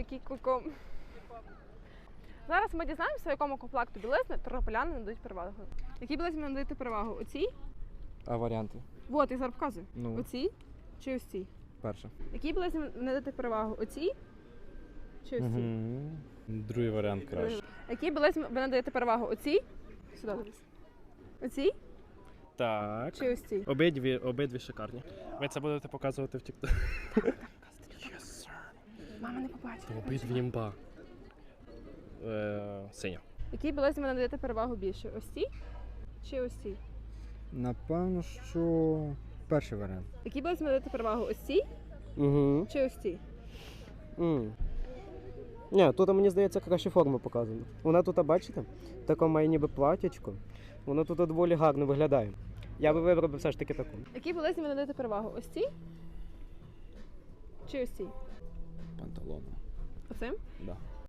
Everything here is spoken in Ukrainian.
який. Зараз ми дізнаємося, якому комплекту білизни тернополяни надають перевагу. Якій білизні надаєте перевагу? Оцій? А варіанти? Вот, я зараз показую. Ну. Оцій чи ось цій? Перше. Якій білизні надаєте перевагу? Оцій чи ось цій? Другий варіант краще. Якій білизні ви надаєте перевагу? Оцій? Сюди. Оцій Так. чи ось цій? Обидві, обидві шикарні. Ви це будете показувати в TikTok? Мама не побачить. Обидві імба. Е, синя. Якій білизні ви надаєте перевагу більше? Ось цій чи ось цій? Напевно, що перший варіант. Якій білизні ви надаєте перевагу? Ось цій Угу. чи ось цій? Mm. Ні, тут мені здається краще форма показана. Вона тут, бачите, таке має ніби платячко. Воно тут доволі гарно виглядає. Я би вибрав все ж таки таку. Якій білизні ви надаєте перевагу? Ось цій? Чи ось цій? Панталоном. Оцим? Да.